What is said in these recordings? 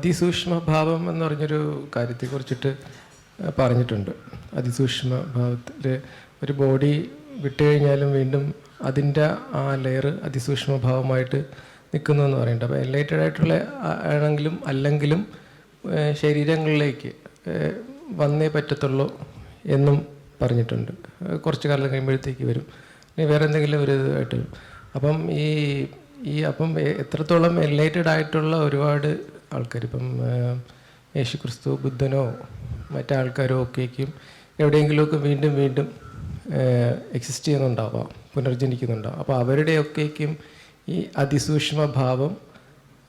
അതിസൂക്ഷ്മ ഭാവം എന്ന് പറഞ്ഞൊരു കാര്യത്തെ കുറിച്ചിട്ട് പറഞ്ഞിട്ടുണ്ട്. അതിസൂക്ഷ്മ ഭാവത്തിൽ ഒരു ബോഡി വിട്ട് കഴിഞ്ഞാലും വീണ്ടും അതിന്റെ ആ ലെയർ അതിസൂക്ഷ്മ ഭാവമായിട്ട് നിൽക്കുന്നു എന്ന് പറയുന്നുണ്ട്. അപ്പോൾ എൻലൈറ്റഡ് ആയിട്ടുള്ള ആണെങ്കിലും അല്ലെങ്കിലും ശരീരങ്ങളിലേക്ക് വന്നേ പറ്റത്തുള്ളൂ എന്നും പറഞ്ഞിട്ടുണ്ട്. കുറച്ച് കാലം കഴിയുമ്പോഴത്തേക്ക് വരും. ഇനി വേറെ എന്തെങ്കിലും ഒരു ഇതായിട്ട് അപ്പം ഈ ഈ അപ്പം എത്രത്തോളം എൻലൈറ്റഡ് ആയിട്ടുള്ള ഒരുപാട് ആൾക്കാർ ഇപ്പം യേശു ക്രിസ്തു ബുദ്ധനോ മറ്റാൾക്കാരോ ഒക്കെയും എവിടെയെങ്കിലുമൊക്കെ വീണ്ടും വീണ്ടും എക്സിസ്റ്റ് ചെയ്യുന്നുണ്ടാവാം പുനർജനിക്കുന്നുണ്ടാവാം. അപ്പോൾ അവരുടെയൊക്കെയും ഈ അതിസൂക്ഷ്മ ഭാവം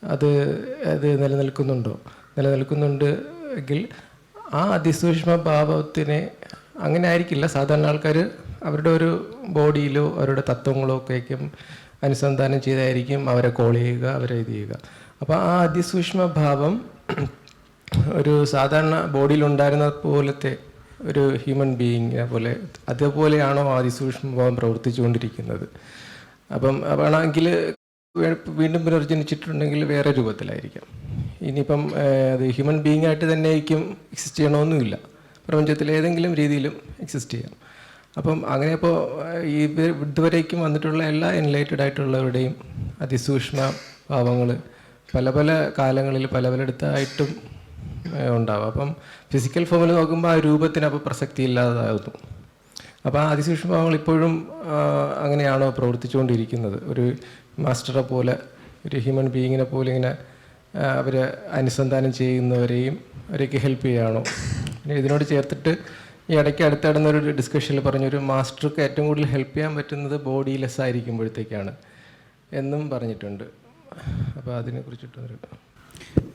അത് അത് നിലനിൽക്കുന്നുണ്ടോ? നിലനിൽക്കുന്നുണ്ട് എങ്കിൽ ആ അതിസൂക്ഷ്മ ഭാവത്തിനെ അങ്ങനെ ആയിരിക്കില്ല. സാധാരണ ആൾക്കാർ അവരുടെ ഒരു ബോഡിയിലോ അവരുടെ തത്വങ്ങളോ ഒക്കെയും അനുസന്ധാനം ചെയ്തായിരിക്കും അവരെ കോൾ ചെയ്യുക അവരെ ഇത് ചെയ്യുക. അപ്പോൾ ആ അതിസൂക്ഷ്മ ഭാവം ഒരു സാധാരണ ബോഡിയിൽ ഉണ്ടായിരുന്ന പോലത്തെ ഒരു ഹ്യൂമൻ ബീയിങ്ങിനെ പോലെ അതേപോലെയാണോ അതിസൂക്ഷ്മ ഭാവം പ്രവർത്തിച്ചുകൊണ്ടിരിക്കുന്നത്? അപ്പം വേണമെങ്കിൽ വീണ്ടും പുനർജനിച്ചിട്ടുണ്ടെങ്കിൽ വേറെ രൂപത്തിലായിരിക്കാം. ഇനിയിപ്പം അത് ഹ്യൂമൻ ബീയിങ് ആയിട്ട് തന്നെ ആയിരിക്കും എക്സിസ്റ്റ് ചെയ്യണമെന്നുമില്ല പ്രപഞ്ചത്തിൽ ഏതെങ്കിലും രീതിയിലും എക്സിസ്റ്റ് ചെയ്യാം. അപ്പം അങ്ങനെ ഇപ്പോൾ ഈ ഇത് ഇതുവരേക്കും വന്നിട്ടുള്ള എല്ലാ എൻലൈറ്റഡ് ആയിട്ടുള്ളവരുടെയും അതിസൂക്ഷ്മ ഭാവങ്ങൾ പല പല കാലങ്ങളിൽ പല പലയിടത്തായിട്ടും ഉണ്ടാവും. അപ്പം ഫിസിക്കൽ ഫോമിൽ നോക്കുമ്പോൾ ആ രൂപത്തിന് അപ്പോൾ പ്രസക്തി ഇല്ലാതാകുന്നു. അപ്പോൾ ആ അതിസൂക്ഷ്മഭാവങ്ങൾ ഇപ്പോഴും അങ്ങനെയാണോ പ്രവർത്തിച്ചുകൊണ്ടിരിക്കുന്നത്? ഒരു മാസ്റ്ററെ പോലെ ഒരു ഹ്യൂമൻ ബീയിങ്ങിനെ പോലെ ഇങ്ങനെ അവർ അനുസന്ധാനം ചെയ്യുന്നവരെയും അവരെയൊക്കെ ഹെൽപ്പ് ചെയ്യാണോ പിന്നെ ഇതിനോട് ചേർത്തിട്ട് ഈ ഇടയ്ക്ക് അടുത്തിടുന്ന ഒരു ഡിസ്കഷനിൽ പറഞ്ഞൊരു മാസ്റ്റർക്ക് ഏറ്റവും കൂടുതൽ ഹെൽപ്പ് ചെയ്യാൻ പറ്റുന്നത് ബോഡി ലെസ്സായിരിക്കുമ്പോഴത്തേക്കാണ് എന്നും പറഞ്ഞിട്ടുണ്ട്. അപ്പോൾ അതിനെ കുറിച്ചിട്ടൊരു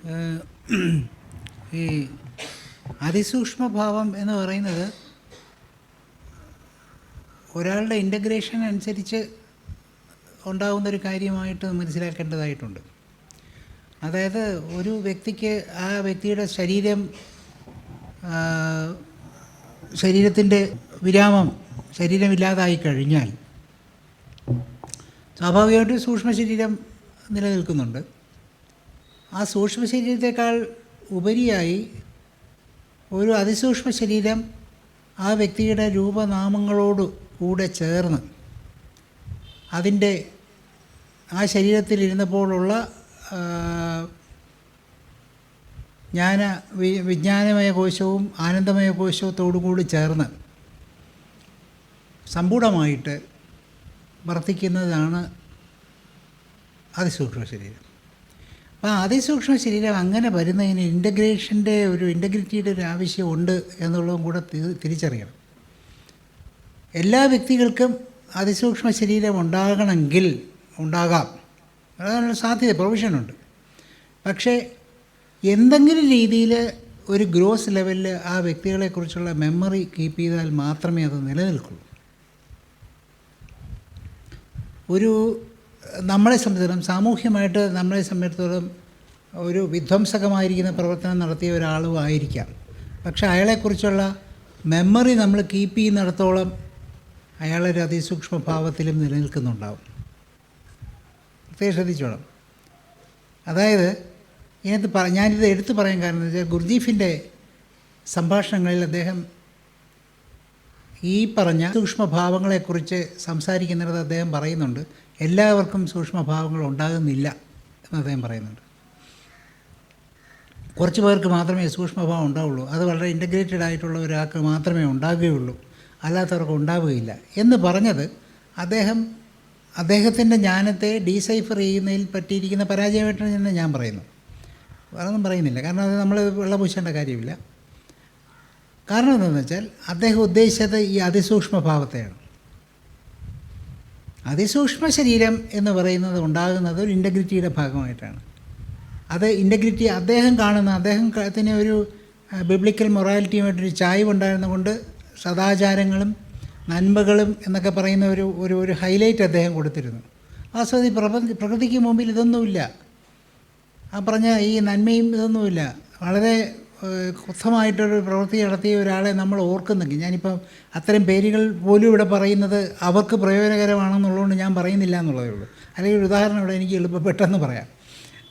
ഏഹ് ഈ അതിസൂക്ഷ്മഭാവം എന്ന് പറയുന്നത് ഒരാളുടെ ഇന്റഗ്രേഷൻ അനുസരിച്ച് ഉണ്ടാകുന്ന ഒരു കാര്യമായിട്ട് മനസ്സിലാക്കേണ്ടതായിട്ടുണ്ട്. അതായത് ഒരു വ്യക്തിക്ക് ആ വ്യക്തിയുടെ ശരീരം ശരീരത്തിന്റെ വിരാമം ശരീരമില്ലാതായി കഴിഞ്ഞാൽ സ്വാഭാവികമായിട്ടും സൂക്ഷ്മ ശരീരം നിലനിൽക്കുന്നുണ്ട്. ആ സൂക്ഷ്മ ശരീരത്തെക്കാൾ ഉപരിയായി ഒരു അതിസൂക്ഷ്മ ശരീരം ആ വ്യക്തിയുടെ രൂപനാമങ്ങളോട് കൂടെ ചേർന്ന് അതിന്റെ ആ ശരീരത്തിലിരുന്നപ്പോഴുള്ള ജ്ഞാന വി- വിജ്ഞാനമയ കോശവും ആനന്ദമയ കോശത്തോടു കൂടി ചേർന്ന് സമ്പൂർണമായിട്ട് വർത്തിക്കുന്നതാണ് അതിസൂക്ഷ്മ ശരീരം. അപ്പോൾ അതിസൂക്ഷ്മ ശരീരം അങ്ങനെ വരുന്നതിന് ഇന്റഗ്രേഷന്റെ ഒരു ഇന്റഗ്രിറ്റിയുടെ ഒരു ആവശ്യമുണ്ട് എന്നുള്ളതും കൂടെ തിരിച്ചറിയണം. എല്ലാ വ്യക്തികൾക്കും അതിസൂക്ഷ്മ ശരീരം ഉണ്ടാകണമെങ്കിൽ ഉണ്ടാകാം. അതിനുള്ള സാധ്യത പ്രൊവിഷനുണ്ട് പക്ഷേ എന്തെങ്കിലും രീതിയിൽ ഒരു ഗ്രോസ് ലെവലിൽ ആ വ്യക്തികളെക്കുറിച്ചുള്ള മെമ്മറി കീപ്പ് ചെയ്താൽ മാത്രമേ അത് നിലനിൽക്കുള്ളൂ. ഒരു നമ്മളെ സംബന്ധിച്ചിടത്തോളം സാമൂഹ്യമായിട്ട് നമ്മളെ സംബന്ധിച്ചിടത്തോളം ഒരു വിധ്വംസകമായിരിക്കുന്ന പ്രവർത്തനം നടത്തിയ ഒരാളും ആയിരിക്കാം. പക്ഷേ അയാളെക്കുറിച്ചുള്ള മെമ്മറി നമ്മൾ കീപ്പ് ചെയ്യുന്നിടത്തോളം അയാളൊരു അതിസൂക്ഷ്മ ഭാവത്തിലും നിലനിൽക്കുന്നുണ്ടാവും. പ്രത്യേകം ശ്രദ്ധിച്ചോണം. അതായത് ഇതിനകത്ത് പറ ഞാനിത് എടുത്തു പറയാൻ കാരണം എന്ന് വെച്ചാൽ ഗുർജീഫിന്റെ സംഭാഷണങ്ങളിൽ അദ്ദേഹം ഈ പറഞ്ഞ സൂക്ഷ്മഭാവങ്ങളെക്കുറിച്ച് സംസാരിക്കുന്നിടത്ത് അദ്ദേഹം പറയുന്നുണ്ട്. എല്ലാവർക്കും സൂക്ഷ്മഭാവങ്ങൾ ഉണ്ടാകുന്നില്ല എന്ന് അദ്ദേഹം പറയുന്നുണ്ട്. കുറച്ച് പേർക്ക് മാത്രമേ സൂക്ഷ്മഭാവം ഉണ്ടാവുള്ളൂ. അത് വളരെ ഇന്റഗ്രേറ്റഡ് ആയിട്ടുള്ള ഒരാൾക്ക് മാത്രമേ ഉണ്ടാകുകയുള്ളൂ. അല്ലാത്തവർക്ക് ഉണ്ടാവുകയില്ല. എന്ന് പറഞ്ഞത് അദ്ദേഹം അദ്ദേഹത്തിന്റെ ജ്ഞാനത്തെ ഡീസൈഫർ ചെയ്യുന്നതിൽ പറ്റിയിരിക്കുന്ന പരാജയമായിട്ടാണ് തന്നെ ഞാൻ പറയുന്നു. വേറൊന്നും പറയുന്നില്ല. കാരണം അത് നമ്മൾ വെള്ളപൂശേണ്ട കാര്യമില്ല. കാരണം എന്താണെന്ന് വെച്ചാൽ അദ്ദേഹം ഉദ്ദേശിച്ചത് ഈ അതിസൂക്ഷ്മ ഭാവത്തെയാണ് അതിസൂക്ഷ്മ ശരീരം എന്ന് പറയുന്നത് ഉണ്ടാകുന്നത് ഒരു ഇന്റഗ്രിറ്റിയുടെ ഭാഗമായിട്ടാണ്. അത് ഇന്റഗ്രിറ്റി അദ്ദേഹം കാണുന്ന അദ്ദേഹത്തിന് ഒരു ബിബ്ലിക്കൽ മൊറാലിറ്റിയുമായിട്ടൊരു ചായ്വ് ഉണ്ടായിരുന്നുകൊണ്ട് സദാചാരങ്ങളും നന്മകളും എന്നൊക്കെ പറയുന്ന ഒരു ഒരു ഒരു ഹൈലൈറ്റ് അദ്ദേഹം കൊടുത്തിരുന്നു. വാസ്തവത്തിൽ പ്രപഞ്ച പ്രകൃതിക്ക് മുമ്പിൽ ഇതൊന്നുമില്ല. ആ പറഞ്ഞ ഈ നന്മയും ഇതൊന്നുമില്ല. വളരെ ക്രുദ്ധമായിട്ടൊരു പ്രവൃത്തി നടത്തിയ ഒരാളെ നമ്മൾ ഓർക്കുന്നെങ്കിൽ ഞാനിപ്പം അത്തരം പേരുകൾ പോലും ഇവിടെ പറയുന്നത് അവർക്ക് പ്രയോജനകരമാണെന്നുള്ളതുകൊണ്ട് ഞാൻ പറയുന്നില്ല എന്നുള്ളതേ ഉള്ളൂ. അല്ലെങ്കിൽ ഒരു ഉദാഹരണം ഇവിടെ എനിക്ക് എളുപ്പം പെട്ടെന്ന് പറയാം.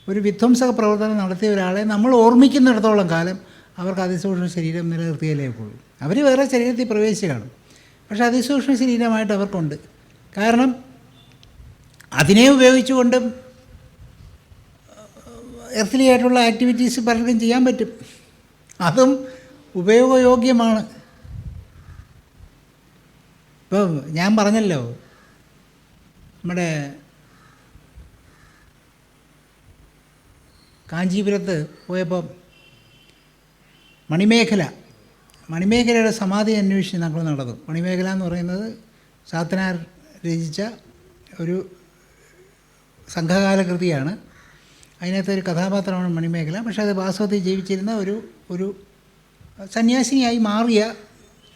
ഒരു വിധ്വംസക പ്രവർത്തനം നടത്തിയ ഒരാളെ നമ്മൾ ഓർമ്മിക്കുന്നിടത്തോളം കാലം അവർക്ക് അതിസൂക്ഷ്മ ശരീരം നിലനിർത്തിയാലേ പോകും അവർ വേറെ ശരീരത്തിൽ പ്രവേശിച്ച് കാണും. പക്ഷേ അതിസൂക്ഷ്മ ശരീരമായിട്ട് അവർക്കുണ്ട്. കാരണം അതിനെ ഉപയോഗിച്ചുകൊണ്ടും എർത്തിലി ആയിട്ടുള്ള ആക്ടിവിറ്റീസ് പലർക്കും ചെയ്യാൻ പറ്റും. അതും ഉപയോഗയോഗ്യമാണ്. ഇപ്പോൾ ഞാൻ പറഞ്ഞല്ലോ നമ്മുടെ കാഞ്ചീപുരത്ത് പോയപ്പോൾ മണിമേഖല മണിമേഖലയുടെ സമാധി അന്വേഷിച്ച് ഞങ്ങൾ നടന്നു. മണിമേഖല എന്ന് പറയുന്നത് സാത്തനാർ രചിച്ച ഒരു സംഘകാല കൃതിയാണ് അതിനകത്ത് ഒരു കഥാപാത്രമാണ് മണിമേഖല. പക്ഷെ അത് വാസ്തവത്തിൽ ജീവിച്ചിരുന്ന ഒരു ഒരു സന്യാസിനിയായി മാറിയ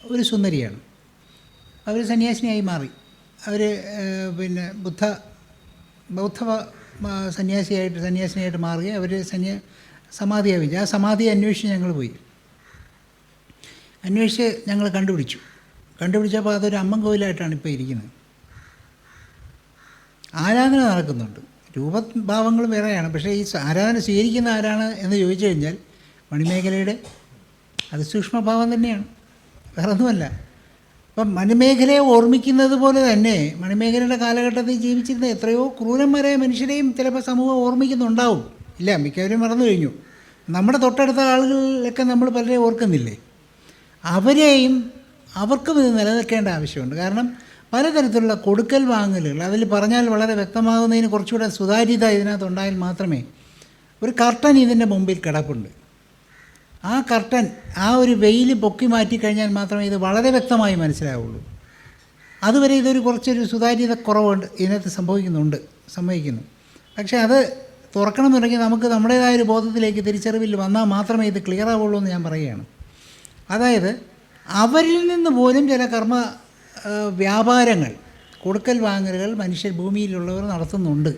ഒരു സുന്ദരിയാണ്. അവർ സന്യാസിനിയായി മാറി. അവർ പിന്നെ ബുദ്ധ ബൗദ്ധ സന്യാസിയായിട്ട് സന്യാസിനിയായിട്ട് മാറുകയും അവർ സന്യാ സമാധിയാവില്ല ആ സമാധി അന്വേഷിച്ച് ഞങ്ങൾ പോയി. അന്വേഷിച്ച് ഞങ്ങൾ കണ്ടുപിടിച്ചു. കണ്ടുപിടിച്ചപ്പോൾ അതൊരു അമ്മൻ കോവിലായിട്ടാണ് ഇപ്പോൾ ഇരിക്കുന്നത്. ആരാധന നടക്കുന്നുണ്ട്. രൂപഭാവങ്ങൾ വേറെയാണ്. പക്ഷേ ഈ ആരാധന സ്വീകരിക്കുന്ന ആരാണ് എന്ന് ചോദിച്ചു കഴിഞ്ഞാൽ മണിമേഖലയുടെ അത് സൂക്ഷ്മഭാവം തന്നെയാണ്. വേറെ ഒന്നുമല്ല അപ്പം മണിമേഖലയെ ഓർമ്മിക്കുന്നത് പോലെ തന്നെ മണിമേഖലയുടെ കാലഘട്ടത്തിൽ ജീവിച്ചിരുന്ന എത്രയോ ക്രൂരന്മാരായ മനുഷ്യരെയും ചിലപ്പോൾ സമൂഹം ഓർമ്മിക്കുന്നുണ്ടാവും. ഇല്ല മിക്കവരും മറന്നു കഴിഞ്ഞു. നമ്മുടെ തൊട്ടടുത്ത ആളുകളിലൊക്കെ നമ്മൾ പലരെയും ഓർക്കുന്നില്ലേ? അവരെയും അവർക്കും ഇത് നിലനിൽക്കേണ്ട ആവശ്യമുണ്ട്. കാരണം പലതരത്തിലുള്ള കൊടുക്കൽ വാങ്ങലുകൾ അതിൽ പറഞ്ഞാൽ വളരെ വ്യക്തമാകുന്നതിന് കുറച്ചുകൂടെ സുതാര്യത ഇതിനകത്തുണ്ടായാൽ മാത്രമേ ഒരു കർട്ടൻ ഇതിന്റെ മുമ്പിൽ കിടപ്പുണ്ട്. ആ കർട്ടൻ ആ ഒരു വെയിൽ പൊക്കി മാറ്റി കഴിഞ്ഞാൽ മാത്രമേ ഇത് വളരെ വ്യക്തമായി മനസ്സിലാവുള്ളൂ. അതുവരെ ഇതൊരു കുറച്ചൊരു സുതാര്യത കുറവുണ്ട് ഇതിനകത്ത് സംഭവിക്കുന്നുണ്ട് സംഭവിക്കുന്നു. പക്ഷേ അത് തുറക്കണമെന്നുണ്ടെങ്കിൽ നമുക്ക് നമ്മുടേതായ ഒരു ബോധത്തിലേക്ക് തിരിച്ചറിവിൽ വന്നാൽ മാത്രമേ ഇത് ക്ലിയർ ആവുള്ളൂ എന്ന് ഞാൻ പറയുകയാണ്. അതായത് അവരിൽ നിന്ന് പോലും ചില കർമ്മ വ്യാപാരങ്ങൾ. കൊടുക്കൽ വാങ്ങലുകൾ മനുഷ്യർ ഭൂമിയിലുള്ളവർ നടത്തുന്നുണ്ട്.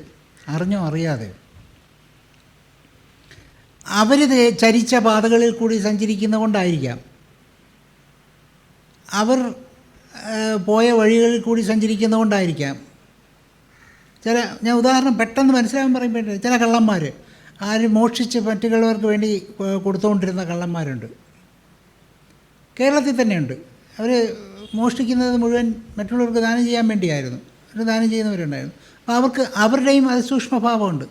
അറിഞ്ഞോ അറിയാതെ. അവർ ചരിച്ച പാതകളിൽ കൂടി സഞ്ചരിക്കുന്ന കൊണ്ടായിരിക്കാം. അവർ പോയ വഴികളിൽ കൂടി സഞ്ചരിക്കുന്ന കൊണ്ടായിരിക്കാം. ചില ഞാൻ ഉദാഹരണം പെട്ടെന്ന് മനസ്സിലാകാൻ പറയുമ്പോൾ ചില കള്ളന്മാർ ആരും മോഷിച്ച് മറ്റുള്ളവർക്ക് വേണ്ടി കൊടുത്തുകൊണ്ടിരുന്ന കള്ളന്മാരുണ്ട്. കേരളത്തിൽ തന്നെയുണ്ട്. അവർ മോഷ്ടിക്കുന്നത് മുഴുവൻ മറ്റുള്ളവർക്ക് ദാനം ചെയ്യാൻ വേണ്ടിയായിരുന്നു. അവർ ദാനം ചെയ്യുന്നവരുണ്ടായിരുന്നു. അപ്പോൾ അവർക്ക് അവരുടെയും അത് സൂക്ഷ്മഭാവമുണ്ട്.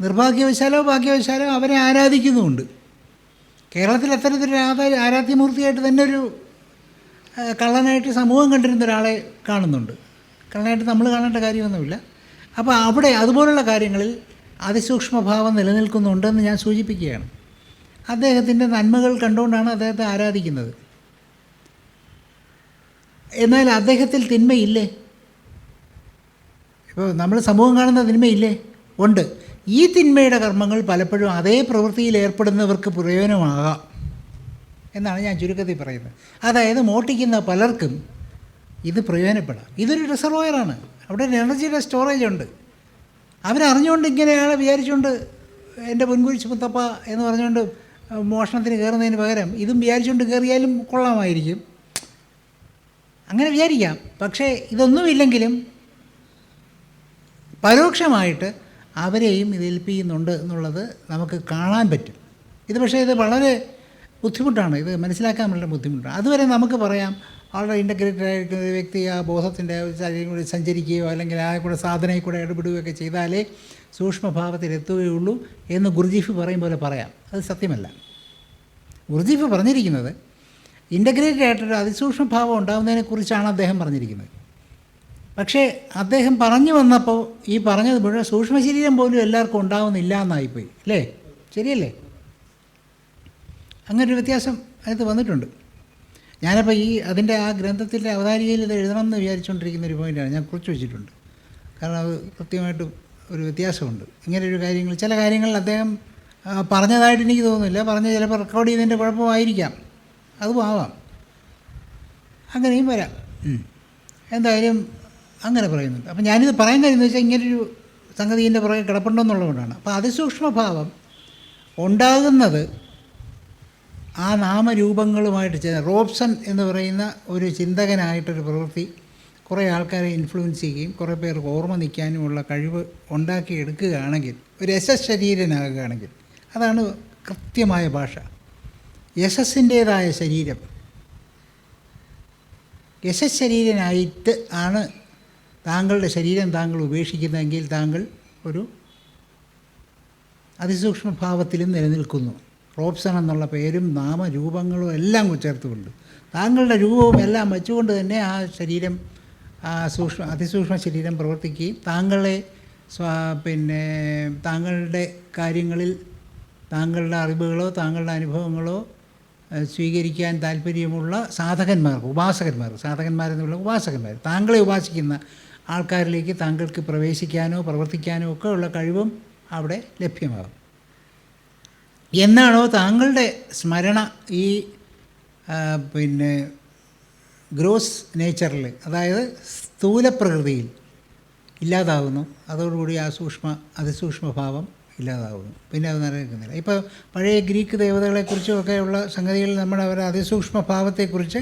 നിർഭാഗ്യവശാലോ ഭാഗ്യവശാലോ അവരെ ആരാധിക്കുന്നുമുണ്ട്. കേരളത്തിൽ അത്തരത്തിലൊരു ആരാ ആരാധ്യമൂർത്തിയായിട്ട് തന്നെ ഒരു കള്ളനായിട്ട് സമൂഹം കണ്ടിരുന്ന ഒരാളെ കാണുന്നുണ്ട്. കള്ളനായിട്ട് നമ്മൾ കാണേണ്ട കാര്യമൊന്നുമില്ല. അപ്പോൾ അവിടെ അതുപോലുള്ള കാര്യങ്ങളിൽ അതിസൂക്ഷ്മഭാവം നിലനിൽക്കുന്നുണ്ടെന്ന് ഞാൻ സൂചിപ്പിക്കുകയാണ്. അദ്ദേഹത്തിന്റെ നന്മകൾ കണ്ടുകൊണ്ടാണ് അദ്ദേഹത്തെ ആരാധിക്കുന്നത്. എന്നാൽ അദ്ദേഹത്തിൽ തിന്മയില്ലേ? ഇപ്പോൾ നമ്മൾ സമൂഹം കാണുന്ന തിന്മയില്ലേ? ഉണ്ട്. ഈ തിന്മയുടെ കർമ്മങ്ങൾ പലപ്പോഴും അതേ പ്രവൃത്തിയിൽ ഏർപ്പെടുന്നവർക്ക് പ്രയോജനമാകാം എന്നാണ് ഞാൻ ചുരുക്കത്തിൽ പറയുന്നത്. അതായത് മോട്ടിക്കുന്ന പലർക്കും ഇത് പ്രയോജനപ്പെടാം. ഇതൊരു റിസർവോയറാണ് അവിടെ ഒരു എനർജിയുടെ സ്റ്റോറേജ് ഉണ്ട്. അവരറിഞ്ഞുകൊണ്ട് ഇങ്ങനെയാണ് വിചാരിച്ചുകൊണ്ട് എന്റെ പൊൻകുരിശ് മുത്തപ്പ എന്ന് പറഞ്ഞുകൊണ്ട് മോഷണത്തിന് കയറുന്നതിന് പകരം ഇതും വിചാരിച്ചുകൊണ്ട് കയറിയാലും കൊള്ളാമായിരിക്കും. അങ്ങനെ വിചാരിക്കാം. പക്ഷേ ഇതൊന്നുമില്ലെങ്കിലും പരോക്ഷമായിട്ട് അവരെയും ഇത് ഏൽപ്പിക്കുന്നുണ്ട് എന്നുള്ളത് നമുക്ക് കാണാൻ പറ്റും. ഇത് പക്ഷേ ഇത് വളരെ ബുദ്ധിമുട്ടാണ്. ഇത് മനസ്സിലാക്കാൻ വളരെ ബുദ്ധിമുട്ടാണ്. അതുവരെ നമുക്ക് പറയാം വളരെ ഇന്റഗ്രേറ്റഡ് ആയിരിക്കുന്ന വ്യക്തി ആ ബോധത്തിന്റെ ശരീരം കൂടി സഞ്ചരിക്കുകയോ അല്ലെങ്കിൽ ആ കൂടെ സാധനയിൽ കൂടെ ഇടപെടുകയൊക്കെ ചെയ്താലേ സൂക്ഷ്മഭാവത്തിൽ എത്തുകയുള്ളൂ എന്ന് ഗുരുജീഫ് പറയും പോലെ പറയാം. അത് സത്യമല്ല. ഗുരുജീഫ് പറഞ്ഞിരിക്കുന്നത് ഇന്റഗ്രേറ്റഡ് ആയിട്ടൊരു അതിസൂക്ഷ്മഭാവം ഉണ്ടാകുന്നതിനെക്കുറിച്ചാണ് അദ്ദേഹം പറഞ്ഞിരിക്കുന്നത്. പക്ഷേ അദ്ദേഹം പറഞ്ഞു വന്നപ്പോൾ ഈ പറഞ്ഞത് മുഴുവൻ സൂക്ഷ്മ ശരീരം പോലും എല്ലാവർക്കും ഉണ്ടാവുന്നില്ല എന്നായിപ്പോയി. അല്ലേ? ശരിയല്ലേ? അങ്ങനൊരു വ്യത്യാസം അതിനകത്ത് വന്നിട്ടുണ്ട്. ഞാനപ്പോൾ ഈ അതിന്റെ ആ ഗ്രന്ഥത്തിന്റെ അവതാരികയിൽ ഇത് എഴുതണം എന്ന് വിചാരിച്ചുകൊണ്ടിരിക്കുന്ന ഒരു പോയിന്റാണ് ഞാൻ കുറിച്ച് വെച്ചിട്ടുണ്ട്. കാരണം അത് കൃത്യമായിട്ട് ഒരു വ്യത്യാസമുണ്ട്. ഇങ്ങനെ ഒരു കാര്യങ്ങൾ ചില കാര്യങ്ങളിൽ അദ്ദേഹം പറഞ്ഞതായിട്ട് എനിക്ക് തോന്നുന്നില്ല. പറഞ്ഞ ചിലപ്പോൾ റെക്കോർഡ് ചെയ്തതിന്റെ കുഴപ്പമായിരിക്കാം. അതും ആവാം അങ്ങനെയും വരാം. എന്തായാലും അങ്ങനെ പറയുന്നുണ്ട്. അപ്പം ഞാനിത് പറയാൻ കാര്യം എന്ന് വെച്ചാൽ ഇങ്ങനൊരു സംഗതിന്റെ പുറകെ കിടപ്പുണ്ടെന്നുള്ളതുകൊണ്ടാണ് അപ്പോൾ അതിസൂക്ഷ്മഭാവം ഉണ്ടാകുന്നത് ആ നാമരൂപങ്ങളുമായിട്ട് ചേർന്ന് റോബ്സൺ എന്ന് പറയുന്ന ഒരു ചിന്തകനായിട്ടൊരു പ്രവൃത്തി കുറേ ആൾക്കാരെ ഇൻഫ്ലുവൻസ് ചെയ്യുകയും കുറേ പേർക്ക് ഓർമ്മ നിൽക്കാനുമുള്ള കഴിവ് ഉണ്ടാക്കിയെടുക്കുകയാണെങ്കിൽ ഒരു യശസ് ശരീരനാകുകയാണെങ്കിൽ അതാണ് കൃത്യമായ ഭാഷ. യശസ്സിന്റേതായ ശരീരം. യശശരീരനായിട്ട് ശരീരനായിട്ട് ആണ് താങ്കളുടെ ശരീരം താങ്കൾ ഉപേക്ഷിക്കുന്നതെങ്കിൽ താങ്കൾ ഒരു അതിസൂക്ഷ്മഭാവത്തിലും നിലനിൽക്കുന്നു. റോപ്സൺ എന്നുള്ള പേരും നാമരൂപങ്ങളും എല്ലാം ചേർത്തുകൊണ്ട്. താങ്കളുടെ രൂപവും എല്ലാം വെച്ചുകൊണ്ട് തന്നെ ആ ശരീരം ആ സൂക്ഷ്മ അതിസൂക്ഷ്മ ശരീരം പ്രവർത്തിക്കുകയും താങ്കളെ പിന്നെ താങ്കളുടെ കാര്യങ്ങളിൽ താങ്കളുടെ അറിവുകളോ താങ്കളുടെ അനുഭവങ്ങളോ സ്വീകരിക്കാൻ താല്പര്യമുള്ള സാധകന്മാർ ഉപാസകന്മാർ സാധകന്മാരെന്നുള്ള ഉപാസകന്മാർ താങ്കളെ ഉപാസിക്കുന്ന ആൾക്കാരിലേക്ക് താങ്കൾക്ക് പ്രവേശിക്കാനോ പ്രവർത്തിക്കാനോ ഒക്കെ ഉള്ള കഴിവും അവിടെ ലഭ്യമാകും. എന്നാണോ താങ്കളുടെ സ്മരണ ഈ പിന്നെ ഗ്രോസ് നേച്ചറിൽ അതായത് സ്ഥൂലപ്രകൃതിയിൽ ഇല്ലാതാകുന്നു അതോടുകൂടി ആ സൂക്ഷ്മ അതിസൂക്ഷ്മ ഭാവം ഇല്ലാതാകുന്നു പിന്നെ അത് നിലനിൽക്കുന്നില്ല. ഇപ്പോൾ പഴയ ഗ്രീക്ക് ദേവതകളെക്കുറിച്ചും ഒക്കെയുള്ള സംഗതികൾ നമ്മൾ അവരുടെ അതിസൂക്ഷ്മ ഭാവത്തെക്കുറിച്ച്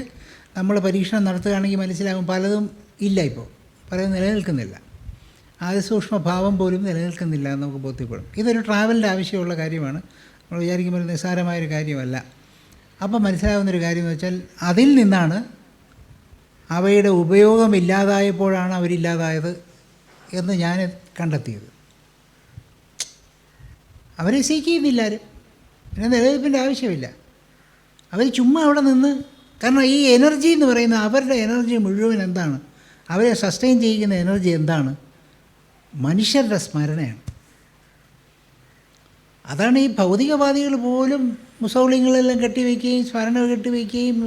നമ്മൾ പരീക്ഷണം നടത്തുകയാണെങ്കിൽ മനസ്സിലാകും. പലതും ഇല്ല ഇപ്പോൾ പലതും നിലനിൽക്കുന്നില്ല. അതിസൂക്ഷ്മ ഭാവം പോലും നിലനിൽക്കുന്നില്ല എന്ന് നമുക്ക് ബോധ്യപ്പെടും. ഇതൊരു ട്രാവലിന്റെ ആവശ്യമുള്ള കാര്യമാണ്. നമ്മൾ വിചാരിക്കുമ്പോൾ നിസ്സാരമായൊരു കാര്യമല്ല. അപ്പം മനസ്സിലാവുന്നൊരു കാര്യം എന്ന് വെച്ചാൽ അതിൽ നിന്നാണ് അവയുടെ ഉപയോഗം ഇല്ലാതായപ്പോഴാണ് അവരില്ലാതായത് എന്ന് ഞാൻ കണ്ടെത്തിയത്. അവരെ സ്നേഹിക്കുന്നില്ല ആരും. പിന്നെ നിലനിൽപ്പിന്റെ ആവശ്യമില്ല. അവർ ചുമ്മാ അവിടെ നിന്ന് കാരണം ഈ എനർജി എന്ന് പറയുന്ന അവരുടെ എനർജി മുഴുവൻ എന്താണ്? അവരെ സസ്റ്റെയിൻ ചെയ്യിക്കുന്ന എനർജി എന്താണ്? മനുഷ്യരുടെ സ്മരണയാണ്. അതാണ് ഈ ഭൗതികവാദികൾ പോലും മുസൗളിങ്ങളെല്ലാം കെട്ടിവെക്കുകയും സ്മരണ കെട്ടിവെക്കുകയും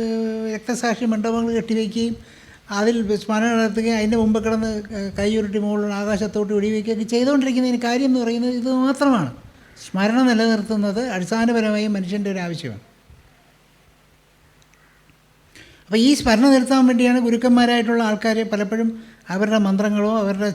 രക്തസാക്ഷി മണ്ഡപങ്ങൾ കെട്ടിവെക്കുകയും അതിൽ സ്മരണ നടത്തുകയും അതിന്റെ മുമ്പ് കിടന്ന് കൈയുരുട്ടി മുകളിൽ ആകാശത്തോട്ട് വെടിവെക്കുകയൊക്കെ ചെയ്തുകൊണ്ടിരിക്കുന്നതിന് കാര്യം എന്ന് പറയുന്നത് ഇത് മാത്രമാണ്. സ്മരണ നിലനിർത്തുന്നത് അടിസ്ഥാനപരമായി മനുഷ്യന്റെ ഒരു ആവശ്യമാണ്. അപ്പോൾ ഈ സ്മരണ നിർത്താൻ വേണ്ടിയാണ് ഗുരുക്കന്മാരായിട്ടുള്ള ആൾക്കാർ പലപ്പോഴും അവരുടെ മന്ത്രങ്ങളോ അവരുടെ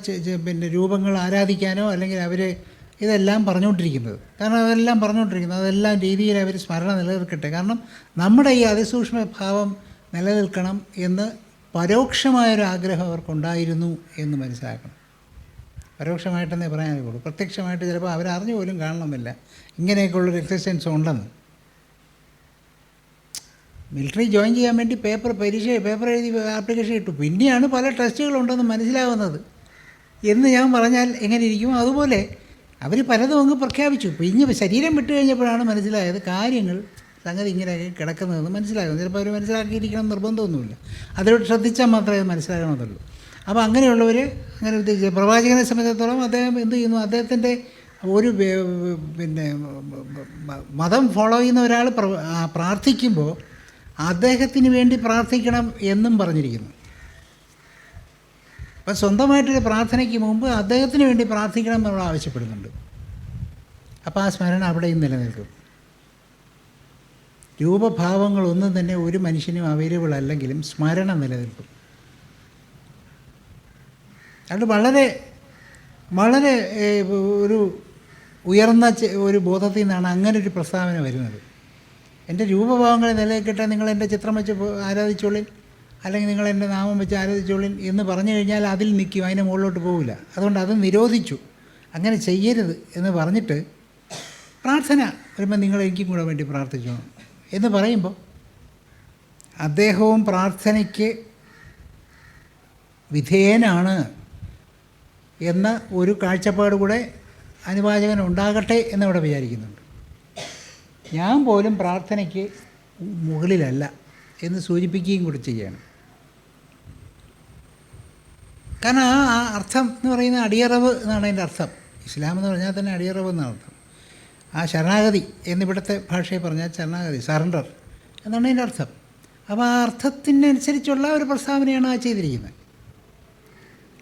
പിന്നെ രൂപങ്ങൾ ആരാധിക്കാനോ അല്ലെങ്കിൽ അവർ ഇതെല്ലാം പറഞ്ഞുകൊണ്ടിരിക്കുന്നത്. കാരണം അതെല്ലാം പറഞ്ഞുകൊണ്ടിരിക്കുന്നത്. അതെല്ലാം രീതിയിൽ അവർ സ്മരണ നിലനിർക്കട്ടെ കാരണം നമ്മുടെ ഈ അതിസൂക്ഷ്മ ഭാവം നിലനിൽക്കണം എന്ന് പരോക്ഷമായൊരു ആഗ്രഹം അവർക്കുണ്ടായിരുന്നു എന്ന് മനസ്സിലാക്കണം. പരോക്ഷമായിട്ടെന്നേ പറയാനുള്ളൂ പ്രത്യക്ഷമായിട്ട് ചിലപ്പോൾ അവരറിഞ്ഞു പോലും കാണണമെന്നില്ല ഇങ്ങനെയൊക്കെയുള്ളൊരു എക്സിസ്റ്റൻസ് ഉണ്ടെന്ന്. മിലിറ്ററി ജോയിൻ ചെയ്യാൻ വേണ്ടി പേപ്പർ പരീക്ഷ പേപ്പർ എഴുതി ആപ്ലിക്കേഷൻ ഇട്ടു. പിന്നെയാണ് പല ടെസ്റ്റുകളുണ്ടെന്ന് മനസ്സിലാവുന്നത്. എന്ന് ഞാൻ പറഞ്ഞാൽ എങ്ങനെ ഇരിക്കും അതുപോലെ അവർ പലതും അങ്ങ് പ്രഖ്യാപിച്ചു. പിന്നെ ശരീരം വിട്ടു കഴിഞ്ഞപ്പോഴാണ് മനസ്സിലായത് കാര്യങ്ങൾ സംഗതി ഇങ്ങനെ കിടക്കുന്നതെന്ന് മനസ്സിലാകും. ചിലപ്പോൾ അവർ മനസ്സിലാക്കിയിരിക്കണം നിർബന്ധമൊന്നുമില്ല. അതിലോട്ട് ശ്രദ്ധിച്ചാൽ മാത്രമേ അത് മനസ്സിലാകണമെന്നുള്ളൂ അപ്പോൾ അങ്ങനെയുള്ളവർ അങ്ങനെ പ്രവാചകനെ സംബന്ധിച്ചിടത്തോളം അദ്ദേഹം എന്ത് ചെയ്യുന്നു? അദ്ദേഹത്തിന്റെ ഒരു പിന്നെ മതം ഫോളോ ചെയ്യുന്ന ഒരാൾ പ്രാർത്ഥിക്കുമ്പോൾ അദ്ദേഹത്തിന് വേണ്ടി പ്രാർത്ഥിക്കണം എന്നും പറഞ്ഞിരിക്കുന്നു. അപ്പം സ്വന്തമായിട്ടൊരു പ്രാർത്ഥനയ്ക്ക് മുമ്പ് അദ്ദേഹത്തിന് വേണ്ടി പ്രാർത്ഥിക്കണം നമ്മൾ ആവശ്യപ്പെടുന്നുണ്ട്. അപ്പോൾ ആ സ്മരണ അവിടെയും നിലനിൽക്കും. രൂപഭാവങ്ങളൊന്നും തന്നെ ഒരു മനുഷ്യനും അവൈലബിൾ അല്ലെങ്കിലും സ്മരണ നിലനിൽക്കും. അത് വളരെ വളരെ ഒരു ഉയർന്ന ഒരു ബോധത്തിൽ നിന്നാണ് അങ്ങനെ ഒരു പ്രസ്താവന വരുന്നത്. എന്റെ രൂപഭാവങ്ങളെ നിലനിൽക്കട്ടെ നിങ്ങൾ എന്റെ ചിത്രം വെച്ച് ആരാധിച്ചോളിൻ അല്ലെങ്കിൽ നിങ്ങൾ എന്റെ നാമം വെച്ച് ആരാധിച്ചോളിൻ എന്ന് പറഞ്ഞു കഴിഞ്ഞാൽ അതിൽ നിൽക്കും അതിന്റെ മുകളിലോട്ട് പോകില്ല അതുകൊണ്ട് അത് നിരോധിച്ചു. അങ്ങനെ ചെയ്യരുത് എന്ന് പറഞ്ഞിട്ട് പ്രാർത്ഥന വരുമ്പോൾ നിങ്ങൾ എനിക്കും കൂടെ വേണ്ടി പ്രാർത്ഥിച്ചോ എന്ന് പറയുമ്പോൾ അദ്ദേഹവും പ്രാർത്ഥനയ്ക്ക് വിധേയനാണ്. എന്ന ഒരു കാഴ്ചപ്പാട് കൂടെ അനുവാചകൻ ഉണ്ടാകട്ടെ എന്നവിടെ വിചാരിക്കുന്നുണ്ട്. ഞാൻ പോലും പ്രാർത്ഥനയ്ക്ക് മുകളിലല്ല എന്ന് സൂചിപ്പിക്കുകയും കൂടി ചെയ്യണം കാരണം ആ അർത്ഥം എന്ന് പറയുന്ന അടിയറവ് എന്നാണ് അതിന്റെ അർത്ഥം. ഇസ്ലാം എന്ന് പറഞ്ഞാൽ തന്നെ അടിയറവ് എന്നാണ് അർത്ഥം. ആ ശരണാഗതി എന്നിവിടുത്തെ ഭാഷയെ പറഞ്ഞാൽ ശരണാഗതി സറണ്ടർ എന്നാണ് അതിന്റെ അർത്ഥം. അപ്പോൾ ആ അർത്ഥത്തിനനുസരിച്ചുള്ള ഒരു പ്രസ്താവനയാണ് ആ ചെയ്തിരിക്കുന്നത്.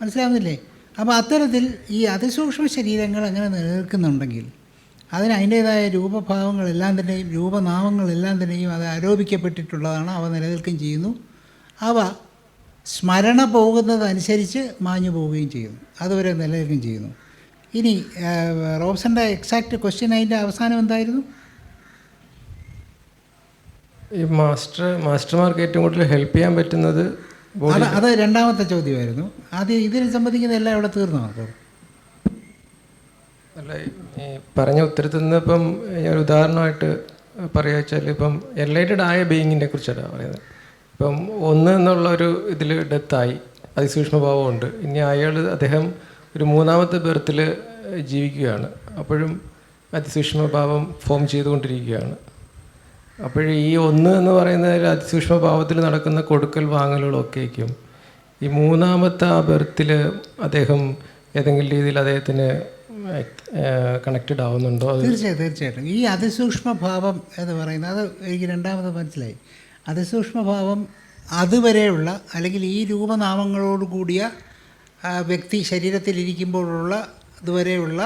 മനസ്സിലാവുന്നില്ലേ? അപ്പോൾ അത്തരത്തിൽ ഈ അതിസൂക്ഷ്മ ശരീരങ്ങൾ അങ്ങനെ നിലനിൽക്കുന്നുണ്ടെങ്കിൽ അതിന് അതിന്റേതായ രൂപഭാവങ്ങളെല്ലാം തന്നെയും രൂപനാമങ്ങളെല്ലാം തന്നെയും അത് ആരോപിക്കപ്പെട്ടിട്ടുള്ളതാണ്. അവ നിലനിൽക്കുകയും ചെയ്യുന്നു. അവ സ്മരണ പോകുന്നതനുസരിച്ച് മാഞ്ഞു പോവുകയും ചെയ്യുന്നു. അതുവരെ നിലനിൽക്കുകയും ചെയ്യുന്നു. ഇനി റോബ്സന്റെ എക്സാക്റ്റ് ക്വസ്റ്റ്യൻ അതിന്റെ അവസാനം എന്തായിരുന്നു? ഈ മാസ്റ്റർ മാസ്റ്റർമാർക്ക് ഏറ്റവും കൂടുതൽ ഹെൽപ്പ് ചെയ്യാൻ പറ്റുന്നത് അത് അത് രണ്ടാമത്തെ ചോദ്യമായിരുന്നു. ആദ്യം ഇതിനെ സംബന്ധിക്കുന്ന എല്ലാം ഇവിടെ തീർന്നോ? അപ്പോൾ അല്ല ഈ പറഞ്ഞ ഉത്തരത്തിൽ നിന്ന് ഇപ്പം ഞാൻ ഒരു ഉദാഹരണമായിട്ട് പറയുക വെച്ചാൽ ഇപ്പം എലൈറ്റഡ് ആയ ബീയിങ്ങിനെ കുറിച്ചാണ് പറയുന്നത്. ഇപ്പം ഒന്ന് എന്നുള്ള ഒരു ഇതിൽ ഡെത്തായി അതിസൂക്ഷ്മഭാവമുണ്ട്. ഇനി അയാൾ അദ്ദേഹം ഒരു മൂന്നാമത്തെ ബെർത്തിൽ ജീവിക്കുകയാണ്. അപ്പോഴും അതിസൂക്ഷ്മഭാവം ഫോം ചെയ്തുകൊണ്ടിരിക്കുകയാണ്. അപ്പോൾ ഈ ഒന്ന് എന്ന് പറയുന്നതിൽ അതിസൂക്ഷ്മഭാവത്തിൽ നടക്കുന്ന കൊടുക്കൽ വാങ്ങലുകളൊക്കെയും ഈ മൂന്നാമത്തെ ആ ബെർത്തിൽ അദ്ദേഹം ഏതെങ്കിലും രീതിയിൽ അദ്ദേഹത്തിന് കണക്റ്റഡ് ആവുന്നുണ്ടോ? തീർച്ചയായും തീർച്ചയായിട്ടും ഈ അതിസൂക്ഷ്മ ഭാവം എന്ന് പറയുന്നത് അത് എനിക്ക് രണ്ടാമത് മനസ്സിലായി. അതിസൂക്ഷ്മ ഭാവം അതുവരെയുള്ള അല്ലെങ്കിൽ ഈ രൂപനാമങ്ങളോട് കൂടിയ വ്യക്തി ശരീരത്തിലിരിക്കുമ്പോഴുള്ള ഇതുവരെയുള്ള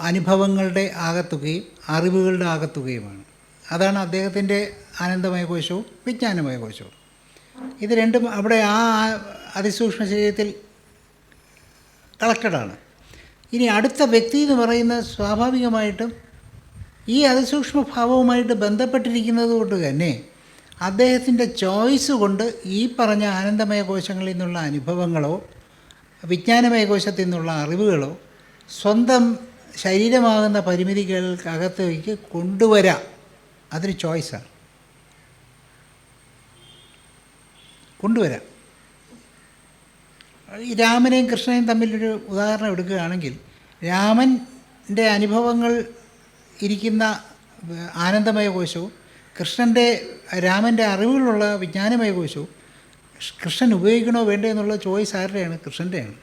അനുഭവങ്ങളുടെ ആകത്തുകയും അറിവുകളുടെ ആകത്തുകയുമാണ്. അതാണ് അദ്ദേഹത്തിന്റെ ആനന്ദമയ കോശവും വിജ്ഞാനമയ കോശവും. ഇത് രണ്ടും അവിടെ ആ അതിസൂക്ഷ്മ ശരീരത്തിൽ കളക്റ്റഡാണ് ഇനി അടുത്ത വ്യക്തി എന്ന് പറയുന്നത് സ്വാഭാവികമായിട്ടും ഈ അതിസൂക്ഷ്മ ഭാവവുമായിട്ട് ബന്ധപ്പെട്ടിരിക്കുന്നത് കൊണ്ട് തന്നെ അദ്ദേഹത്തിന്റെ ചോയ്സ് കൊണ്ട് ഈ പറഞ്ഞ ആനന്ദമയ കോശങ്ങളിൽ നിന്നുള്ള അനുഭവങ്ങളോ വിജ്ഞാനമയ കോശത്തിൽ നിന്നുള്ള അറിവുകളോ സ്വന്തം ശരീരമാകുന്ന പരിമിതികൾക്കകത്തേക്ക് കൊണ്ടുവരാം. അതൊരു ചോയ്സാണ് കൊണ്ടുവരാം. ഈ രാമനെയും കൃഷ്ണനെയും തമ്മിലൊരു ഉദാഹരണം എടുക്കുകയാണെങ്കിൽ രാമന്റെ അനുഭവങ്ങൾ ഇരിക്കുന്ന ആനന്ദമയ കോശവും കൃഷ്ണന്റെ രാമന്റെ അറിവുകളുള്ള വിജ്ഞാനമയ കോശവും കൃഷ്ണൻ ഉപയോഗിക്കണോ വേണ്ടോ എന്നുള്ള ചോയ്സ് ആരുടെയാണ്? കൃഷ്ണന്റെയാണ്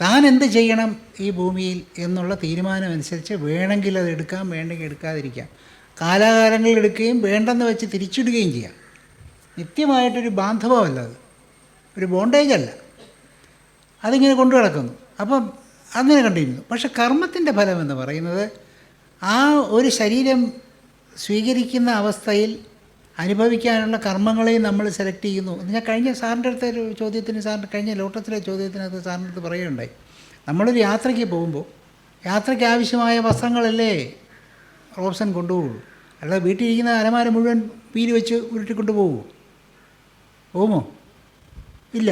താൻ എന്ത് ചെയ്യണം ഈ ഭൂമിയിൽ എന്നുള്ള തീരുമാനമനുസരിച്ച് വേണമെങ്കിൽ അത് എടുക്കാം വേണ്ടെങ്കിൽ എടുക്കാതിരിക്കാം. കാലാകാലങ്ങളിൽ എടുക്കുകയും വേണ്ടെന്ന് വെച്ച് തിരിച്ചിടുകയും ചെയ്യാം. നിത്യമായിട്ടൊരു ബാന്ധവമല്ല അത്. ഒരു ബോണ്ടേജ് അല്ല അതിങ്ങനെ കൊണ്ടു കിടക്കുന്നു അപ്പം അങ്ങനെ കണ്ടിരുന്നു. പക്ഷെ കർമ്മത്തിന്റെ ഫലം എന്ന് പറയുന്നത് ആ ഒരു ശരീരം സ്വീകരിക്കുന്ന അവസ്ഥയിൽ അനുഭവിക്കാനുള്ള കർമ്മങ്ങളെയും നമ്മൾ സെലക്ട് ചെയ്യുന്നു. എന്ന് ഞാൻ കഴിഞ്ഞ സാറിന്റെ അടുത്ത ഒരു ചോദ്യത്തിന് സാറിന്റെ കഴിഞ്ഞ ലോട്ടത്തിലെ ചോദ്യത്തിനകത്ത് സാറിന്റെ അടുത്ത് പറയുകയുണ്ടായി. നമ്മളൊരു യാത്രയ്ക്ക് പോകുമ്പോൾ യാത്രയ്ക്ക് ആവശ്യമായ വസ്ത്രങ്ങളല്ലേ റോബ്സൺ കൊണ്ടുപോകുള്ളൂ. അല്ലാതെ വീട്ടിലിരിക്കുന്ന അലമാര മുഴുവൻ പീലി വെച്ച് ഉരുട്ടിക്കൊണ്ട് പോകുമോ പോകുമോ ഇല്ല.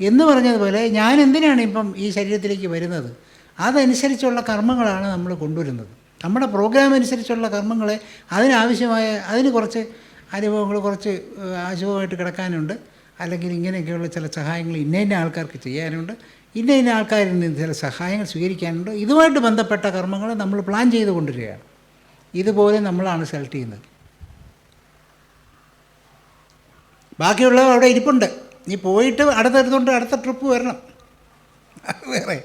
എന്ന് പറഞ്ഞതുപോലെ ഞാൻ എന്തിനാണ് ഇപ്പം ഈ ശരീരത്തിലേക്ക് വരുന്നത്? അതനുസരിച്ചുള്ള കർമ്മങ്ങളാണ് നമ്മൾ കൊണ്ടുവരുന്നത്. നമ്മുടെ പ്രോഗ്രാം അനുസരിച്ചുള്ള കർമ്മങ്ങളെ അതിനാവശ്യമായ അതിന് കുറച്ച് അനുഭവങ്ങൾ കുറച്ച് ഏഹ്, കിടക്കാനുണ്ട്. അല്ലെങ്കിൽ ഇങ്ങനെയൊക്കെയുള്ള ചില സഹായങ്ങൾ ഇന്ന ഇന്ന ആൾക്കാർക്ക് ചെയ്യാനുണ്ട്. ഇന്ന ഇന്ന ആൾക്കാരിൽ നിന്ന് ചില സഹായങ്ങൾ സ്വീകരിക്കാനുണ്ട്. ഇതുമായിട്ട് ബന്ധപ്പെട്ട കർമ്മങ്ങൾ നമ്മൾ പ്ലാൻ ചെയ്ത് കൊണ്ടുവരികയാണ് ഇതുപോലെ നമ്മളാണ് സെലക്ട് ചെയ്യുന്നത്. ബാക്കിയുള്ളവ അവിടെ ഇരിപ്പുണ്ട്. നീ പോയിട്ട് അടുത്തെടുത്തോണ്ട് അടുത്ത ട്രിപ്പ് വരണം. വേറെ.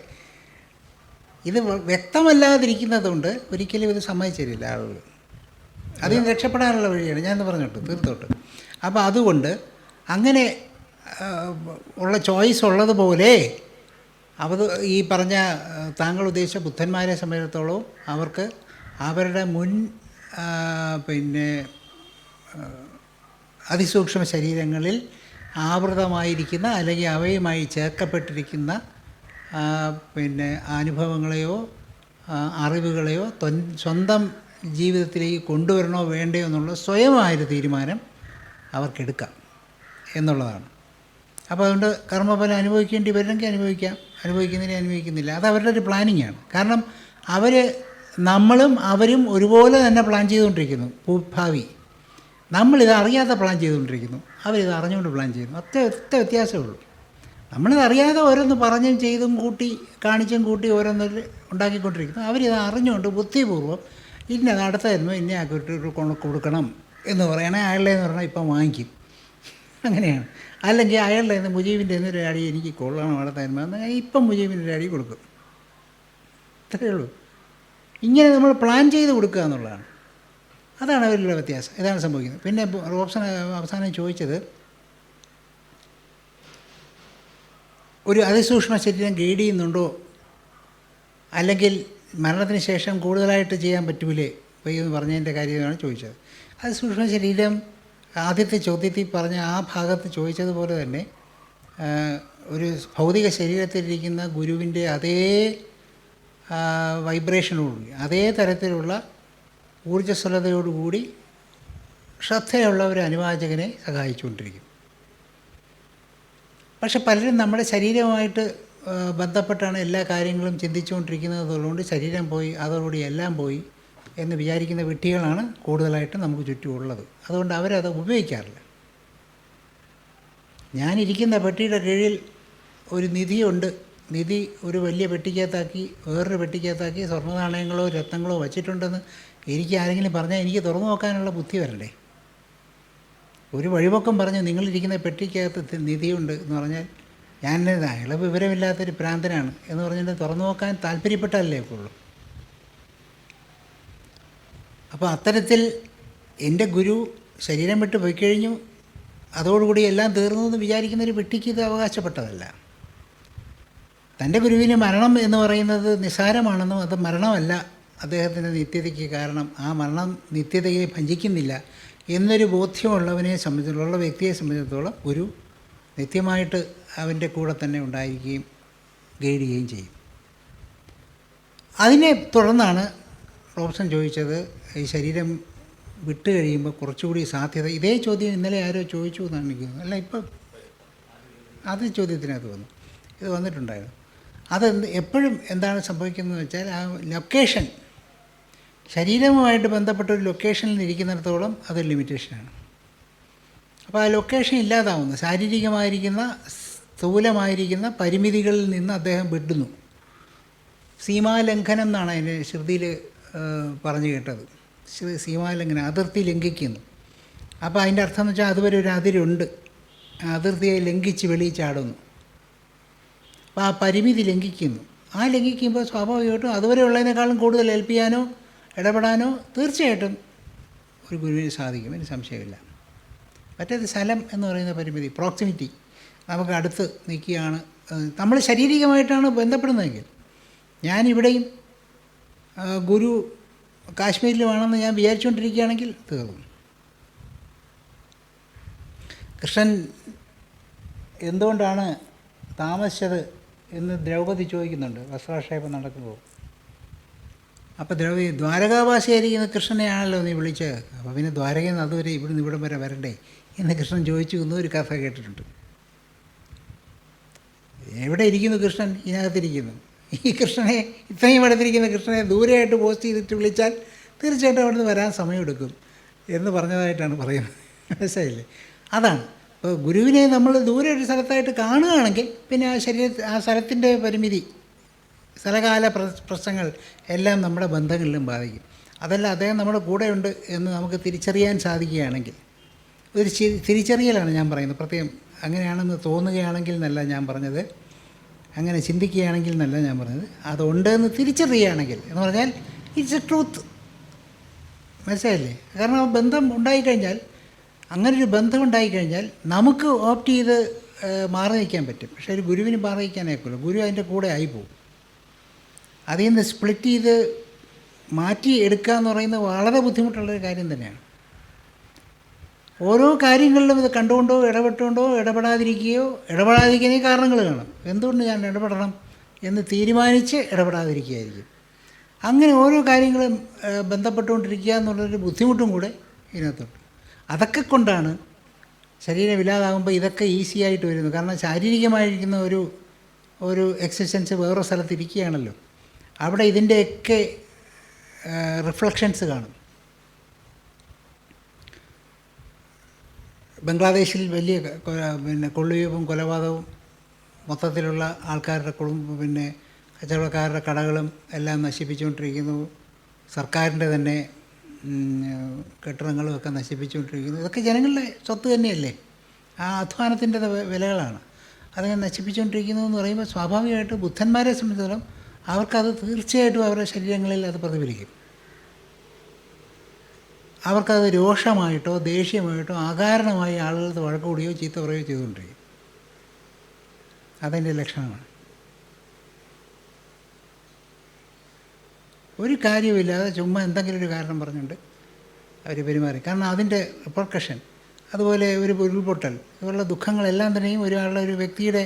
ഇത് വ്യക്തമല്ലാതിരിക്കുന്നതുകൊണ്ട് ഒരിക്കലും ഇത് സമ്മതിച്ചില്ല ആളുകൾ അതിൽ നിന്ന് രക്ഷപ്പെടാനുള്ള വഴിയാണ്. ഞാൻ പറഞ്ഞോട്ട് തീർത്തോട്ട്. അപ്പോൾ അതുകൊണ്ട് അങ്ങനെ ഉള്ള ചോയ്സ് ഉള്ളതുപോലെ അവത് ഈ പറഞ്ഞ താങ്കൾ ഉദ്ദേശിച്ച ബുദ്ധന്മാരെ സംബന്ധിച്ചിടത്തോളം അവർക്ക് അവരുടെ മുൻ പിന്നെ അതിസൂക്ഷ്മ ശരീരങ്ങളിൽ ആവൃതമായിരിക്കുന്ന അല്ലെങ്കിൽ അവയുമായി ചേർക്കപ്പെട്ടിരിക്കുന്ന പിന്നെ അനുഭവങ്ങളെയോ അറിവുകളെയോ സ്വന്തം ജീവിതത്തിലേക്ക് കൊണ്ടുവരണോ വേണ്ടയോ എന്നുള്ള സ്വയമായൊരു തീരുമാനം അവർക്കെടുക്കാം എന്നുള്ളതാണ്. അപ്പോൾ അതുകൊണ്ട് കർമ്മഫലം അനുഭവിക്കേണ്ടി വരണമെങ്കിൽ അനുഭവിക്കാം. അനുഭവിക്കുന്നതിനെ അനുഭവിക്കുന്നില്ല. അത് അവരുടെ ഒരു പ്ലാനിങ്ങാണ് കാരണം അവർ നമ്മളും അവരും ഒരുപോലെ തന്നെ പ്ലാൻ ചെയ്തുകൊണ്ടിരിക്കുന്നു. ഭാവി. നമ്മളിത് അറിയാതെ പ്ലാൻ ചെയ്തുകൊണ്ടിരിക്കുന്നു. അവരിത് അറിഞ്ഞുകൊണ്ട് പ്ലാൻ ചെയ്യുന്നു. ഒറ്റ ഒറ്റ വ്യത്യാസമേ ഉള്ളൂ. നമ്മളിത് അറിയാതെ ഓരോന്ന് പറഞ്ഞും ചെയ്തും കൂട്ടി കാണിച്ചും കൂട്ടി ഓരോന്ന് ഉണ്ടാക്കിക്കൊണ്ടിരിക്കുന്നു. അവരിത് അറിഞ്ഞുകൊണ്ട് ബുദ്ധിപൂർവം ഇന്നെ അടുത്ത ജന്മം ഇന്ന ആക്കിട്ട് കൊടുക്കണം എന്ന് പറയണേ അയാളുടെ എന്ന് പറഞ്ഞാൽ ഇപ്പം വാങ്ങിക്കും. അങ്ങനെയാണ്. അല്ലെങ്കിൽ അയാളുടെ നിന്ന് മുജീബിന്റെ ഒരു അടി എനിക്ക് കൊള്ളണം അടുത്ത ജന്മം ഇപ്പം മുജീബിന്റെ ഒരു അടി കൊടുക്കും. ഇത്രയേ ഉള്ളൂ. ഇങ്ങനെ നമ്മൾ പ്ലാൻ ചെയ്ത് കൊടുക്കുക എന്നുള്ളതാണ്. അതാണ് അവരിലുള്ള വ്യത്യാസം. ഇതാണ് സംഭവിക്കുന്നത്. പിന്നെ റോബ്സൺ അവസാനം ചോദിച്ചത് ഒരു അതിസൂക്ഷ്മ ശരീരം ഗൈഡ് ചെയ്യുന്നുണ്ടോ? അല്ലെങ്കിൽ മരണത്തിന് ശേഷം കൂടുതലായിട്ട് ചെയ്യാൻ പറ്റൂലേ? എന്ന് പറഞ്ഞതിന്റെ കാര്യമാണ് ചോദിച്ചത്. അതിസൂക്ഷ്മ ശരീരം ആദ്യത്തെ ചോദ്യത്തിൽ പറഞ്ഞ ആ ഭാഗത്ത് ചോദിച്ചതുപോലെ തന്നെ ഒരു ഭൗതിക ശരീരത്തിലിരിക്കുന്ന ഗുരുവിന്റെ അതേ വൈബ്രേഷനോടുകൂടി അതേ തരത്തിലുള്ള ഊർജസ്വലതയോടുകൂടി ശ്രദ്ധയുള്ള ഒരു അനുവാചകനെ സഹായിച്ചുകൊണ്ടിരിക്കും. പക്ഷെ പലരും നമ്മുടെ ശരീരവുമായിട്ട് ബന്ധപ്പെട്ടാണ് എല്ലാ കാര്യങ്ങളും ചിന്തിച്ചുകൊണ്ടിരിക്കുന്നത്. അതുകൊണ്ട് ശരീരം പോയി അതോടുകൂടി എല്ലാം പോയി എന്ന് വിചാരിക്കുന്ന വിട്ടികളാണ് കൂടുതലായിട്ട് നമുക്ക് ചുറ്റുമുള്ളത്. അതുകൊണ്ട് അവരത് ഉപയോഗിക്കാറില്ല. ഞാനിരിക്കുന്ന പെട്ടിയുടെ കീഴിൽ ഒരു നിധിയുണ്ട്. നിധി ഒരു വലിയ പെട്ടിക്കകത്താക്കി വേറൊരു പെട്ടിക്കകത്താക്കി സ്വർണ നാണയങ്ങളോ രത്നങ്ങളോ വച്ചിട്ടുണ്ടെന്ന് എനിക്ക് ആരെങ്കിലും പറഞ്ഞാൽ എനിക്ക് തുറന്നു നോക്കാനുള്ള ബുദ്ധി വരണ്ടേ? ഒരു വഴിപൊക്കം പറഞ്ഞ് നിങ്ങളിരിക്കുന്ന പെട്ടിക്കകത്ത് നിധിയുണ്ട് എന്ന് പറഞ്ഞാൽ ഞാൻ ഇളവ് വിവരമില്ലാത്തൊരു പ്രാന്തനാണ് എന്ന് പറഞ്ഞിട്ട് തുറന്നു നോക്കാൻ താല്പര്യപ്പെട്ടല്ലേ ഉള്ളൂ അപ്പോൾ അത്തരത്തിൽ എന്റെ ഗുരു ശരീരം വിട്ട് പോയി കഴിഞ്ഞു അതോടുകൂടി എല്ലാം തീർന്നു എന്ന് വിചാരിക്കുന്നൊരു വെട്ടിക്ക് ഇത് അവകാശപ്പെട്ടതല്ല. തന്റെ ഗുരുവിന് മരണം എന്ന് പറയുന്നത് നിസ്സാരമാണെന്നും അത് മരണമല്ല അദ്ദേഹത്തിന്റെ നിത്യതയ്ക്ക് കാരണം. ആ മരണം നിത്യതയെ ഭഞ്ചിക്കുന്നില്ല എന്നൊരു ബോധ്യമുള്ളവനെ സംബന്ധിച്ചിടത്തോളം ഉള്ള വ്യക്തിയെ സംബന്ധിച്ചിടത്തോളം ഗുരു നിത്യമായിട്ട് അവന്റെ കൂടെ തന്നെ ഉണ്ടായിരിക്കുകയും ഗൈഡ് ചെയ്യുകയും ചെയ്യും. അതിനെ തുടർന്നാണ് റോബ്സൺ ചോദിച്ചത് ഈ ശരീരം വിട്ടു കഴിയുമ്പോൾ കുറച്ചുകൂടി സാധ്യത. ഇതേ ചോദ്യം ഇന്നലെ ആരോ ചോദിച്ചു എന്നാണ് എനിക്ക് തോന്നുന്നത്. അല്ല ഇപ്പം അത് ചോദ്യത്തിനകത്ത് വന്നു. ഇത് വന്നിട്ടുണ്ടായിരുന്നു. അത് എപ്പോഴും എന്താണ് സംഭവിക്കുന്നത് വെച്ചാൽ ആ ലൊക്കേഷൻ ശരീരവുമായിട്ട് ബന്ധപ്പെട്ട ഒരു ലൊക്കേഷനിൽ ഇരിക്കുന്നിടത്തോളം അത് ലിമിറ്റേഷനാണ്. അപ്പോൾ ആ ലൊക്കേഷൻ ഇല്ലാതാവുന്നു. ശാരീരികമായിരിക്കുന്ന സ്ഥൂലമായിരിക്കുന്ന പരിമിതികളിൽ നിന്ന് അദ്ദേഹം വിടുന്നു സീമാലംഘനം എന്നാണ് അതിന് ശ്രുതിയിൽ പറഞ്ഞു കേട്ടത്. സീമാലംഘനം അതിർത്തി ലംഘിക്കുന്നു. അപ്പോൾ അതിന്റെ അർത്ഥം എന്ന് വെച്ചാൽ അതുവരെ ഒരു അതിരുണ്ട്. അതിർത്തിയെ ലംഘിച്ച് വെളിയിൽ ചാടുന്നു. പരിമിതി ലംഘിക്കുന്നു. ആ ലംഘിക്കുമ്പോൾ സ്വാഭാവികമായിട്ടും അതുവരെ ഉള്ളതിനേക്കാളും കൂടുതൽ ഏൽപ്പിക്കാനോ ഇടപെടാനോ തീർച്ചയായിട്ടും ഒരു ഗുരുവിന് സാധിക്കും. അതിന് സംശയമില്ല. മറ്റേത് സ്ഥലം എന്ന് പറയുന്ന പരിമിതി പ്രോക്സിമിറ്റി നമുക്ക് അടുത്ത് നിൽക്കുകയാണ്. നമ്മൾ ശാരീരികമായിട്ടാണ് ബന്ധപ്പെടുന്നതെങ്കിൽ ഞാനിവിടെയും ആ, ഗുരു കാശ്മീരിലുമാണെന്ന് ഞാൻ വിചാരിച്ചുകൊണ്ടിരിക്കുകയാണെങ്കിൽ തീർന്നു. കൃഷ്ണൻ എന്തുകൊണ്ടാണ് താമസിച്ചത് എന്ന് ദ്രൗപദി ചോദിക്കുന്നുണ്ട്. വസ്ത്രാക്ഷേപം നടക്കുമ്പോൾ. അപ്പോൾ ദ്രൗപദി ദ്വാരകാവാസിയായിരിക്കുന്ന കൃഷ്ണനെയാണല്ലോ നീ വിളിച്ചത് അപ്പോൾ പിന്നെ ദ്വാരകയിൽ നിന്ന് അതുവരെ ഇവിടുന്ന് ഇവിടം വരെ വരണ്ടേ? എന്ന് കൃഷ്ണൻ ചോദിച്ചു എന്നും ഒരു കഥ കേട്ടിട്ടുണ്ട്. എവിടെ ഇരിക്കുന്നു കൃഷ്ണൻ? ഇതിനകത്തിരിക്കുന്നു. ഈ കൃഷ്ണനെ ഇത്രയും അടുത്തിരിക്കുന്ന കൃഷ്ണനെ ദൂരെയായിട്ട് പോസ്റ്റ് ചെയ്തിട്ട് വിളിച്ചാൽ തീർച്ചയായിട്ടും അവിടുന്ന് വരാൻ സമയമെടുക്കും എന്ന് പറഞ്ഞതായിട്ടാണ് പറയുന്നത്. മനസ്സിലായില്ലേ? അതാണ്. ഇപ്പോൾ ഗുരുവിനെ നമ്മൾ ദൂരെ ഒരു സ്ഥലത്തായിട്ട് കാണുകയാണെങ്കിൽ പിന്നെ ആ ശരീര ആ സ്ഥലത്തിന്റെ പരിമിതി സ്ഥലകാല പ്ര- പ്രശ്നങ്ങൾ എല്ലാം നമ്മുടെ ബന്ധങ്ങളിലും ബാധിക്കും. അതല്ല അദ്ദേഹം നമ്മുടെ കൂടെയുണ്ട് എന്ന് നമുക്ക് തിരിച്ചറിയാൻ സാധിക്കുകയാണെങ്കിൽ ഒരു തിരിച്ചറിയലാണ് ഞാൻ പറയുന്നത്. പ്രത്യേകം അങ്ങനെയാണെന്ന് തോന്നുകയാണെങ്കിൽ എന്നല്ല ഞാൻ പറഞ്ഞത്. അങ്ങനെ ചിന്തിക്കുകയാണെങ്കിൽ എന്നല്ല ഞാൻ പറഞ്ഞത്. അതുണ്ട് എന്ന് തിരിച്ചറിയുകയാണെങ്കിൽ എന്ന് പറഞ്ഞാൽ ഇറ്റ്സ് എ ട്രൂത്ത് മനസ്സിലായില്ലേ? കാരണം ബന്ധം ഉണ്ടായിക്കഴിഞ്ഞാൽ അങ്ങനൊരു ബന്ധം ഉണ്ടായിക്കഴിഞ്ഞാൽ നമുക്ക് ഓപ്റ്റ് ചെയ്ത് മാറി നിൽക്കാൻ പറ്റും. പക്ഷേ ഒരു ഗുരുവിന് മാറി നിൽക്കാനായിക്കില്ല ഗുരു അതിന്റെ കൂടെ ആയിപ്പോവും അതിൽ നിന്ന് സ്പ്ലിറ്റ് ചെയ്ത് മാറ്റി എടുക്കുക എന്ന് പറയുന്നത് വളരെ ബുദ്ധിമുട്ടുള്ളൊരു കാര്യം തന്നെയാണ്. ഓരോ കാര്യങ്ങളിലും ഇത് കണ്ടുകൊണ്ടോ ഇടപെട്ടുകൊണ്ടോ ഇടപെടാതിരിക്കുകയോ ഇടപെടാതിരിക്കുന്നതിന് കാരണങ്ങൾ കാണും. എന്തുകൊണ്ട് ഞാൻ ഇടപെടണം എന്ന് തീരുമാനിച്ച് ഇടപെടാതിരിക്കുകയായിരിക്കും. അങ്ങനെ ഓരോ കാര്യങ്ങളും ബന്ധപ്പെട്ടുകൊണ്ടിരിക്കുക എന്നുള്ളൊരു ബുദ്ധിമുട്ടും കൂടെ ഇതിനകത്തുണ്ട്. അതൊക്കെ കൊണ്ടാണ് ശരീരം ഇല്ലാതാകുമ്പോൾ ഇതൊക്കെ ഈസി ആയിട്ട് വരുന്നു. കാരണം ശാരീരികമായിരിക്കുന്ന ഒരു ഒരു എക്സിസ്റ്റൻസ് വേറെ സ്ഥലത്ത് ഇരിക്കുകയാണല്ലോ. അവിടെ ഇതിന്റെയൊക്കെ റിഫ്ലക്ഷൻസ് കാണും. ബംഗ്ലാദേശിൽ വലിയ പിന്നെ കൊള്ളുവീപ്പും കൊലപാതകവും മൊത്തത്തിലുള്ള ആൾക്കാരുടെ കുടുംബം പിന്നെ കച്ചവടക്കാരുടെ കടകളും എല്ലാം നശിപ്പിച്ചുകൊണ്ടിരിക്കുന്നു. സർക്കാരിന്റെ തന്നെ കെട്ടിടങ്ങളും ഒക്കെ നശിപ്പിച്ചുകൊണ്ടിരിക്കുന്നു. ഇതൊക്കെ ജനങ്ങളുടെ സ്വത്ത് തന്നെയല്ലേ? ആ അധ്വാനത്തിന്റെ വിലകളാണ്. അതങ്ങനെ നശിപ്പിച്ചുകൊണ്ടിരിക്കുന്നു എന്ന് പറയുമ്പോൾ സ്വാഭാവികമായിട്ട് ബുദ്ധന്മാരെ സംബന്ധിച്ചിടത്തോളം അവർക്കത് തീർച്ചയായിട്ടും അവരുടെ ശരീരങ്ങളിൽ അത് പ്രതിഫലിക്കും. അവർക്കത് രോഷമായിട്ടോ ദേഷ്യമായിട്ടോ അകാരണമായി ആളുകൾ വഴക്ക് ചീത്ത പറയുകയോ ചെയ്തുകൊണ്ടിരിക്കും. അതിന്റെ ലക്ഷണമാണ്. ഒരു കാര്യമില്ലാതെ ചുമ്മാ എന്തെങ്കിലും ഒരു കാരണം പറഞ്ഞുകൊണ്ട് അവർ പെരുമാറി. കാരണം അതിന്റെ പ്രൊക്കഷൻ അതുപോലെ ഒരു ഉരുൾപൊട്ടൽ ഇതുപോലുള്ള ദുഃഖങ്ങളെല്ലാം തന്നെയും ഒരാളുടെ ഒരു വ്യക്തിയുടെ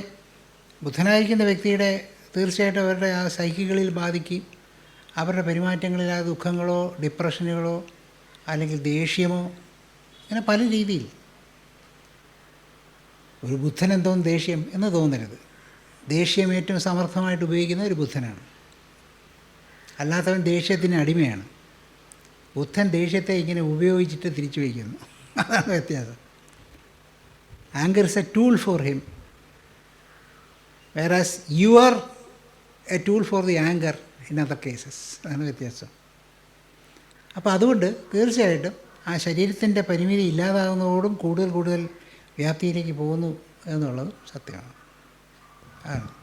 ബുദ്ധനായിരിക്കുന്ന വ്യക്തിയുടെ തീർച്ചയായിട്ടും അവരുടെ ആ സൈക്കികളിൽ ബാധിക്കും അവരുടെ പെരുമാറ്റങ്ങളിൽ ആ ദുഃഖങ്ങളോ ഡിപ്രഷനുകളോ അല്ലെങ്കിൽ ദേഷ്യമോ അങ്ങനെ പല രീതിയിൽ. ഒരു ബുദ്ധൻ ദേഷ്യം എന്ന് തോന്നരുത്. ദേഷ്യം ഏറ്റവും സമർത്ഥമായിട്ട് ഉപയോഗിക്കുന്ന ഒരു ബുദ്ധനാണ്. അല്ലാത്തവൻ ദേഷ്യത്തിന് അടിമയാണ്. ബുദ്ധൻ ദേഷ്യത്തെ ഇങ്ങനെ ഉപയോഗിച്ചിട്ട് തിരിച്ചു വയ്ക്കുന്നു. അതാണ് വ്യത്യാസം. Anchor is a tool for him whereas you are a tool for the anchor in other cases അതാണ് വ്യത്യാസം. അപ്പോൾ അതുകൊണ്ട് തീർച്ചയായിട്ടും ആ ശരീരത്തിന്റെ പരിമിതി ഇല്ലാതാകുന്നതോടും കൂടുതൽ കൂടുതൽ വ്യാപ്തിയിലേക്ക് പോകുന്നു എന്നുള്ളത് സത്യമാണ്. ആണ്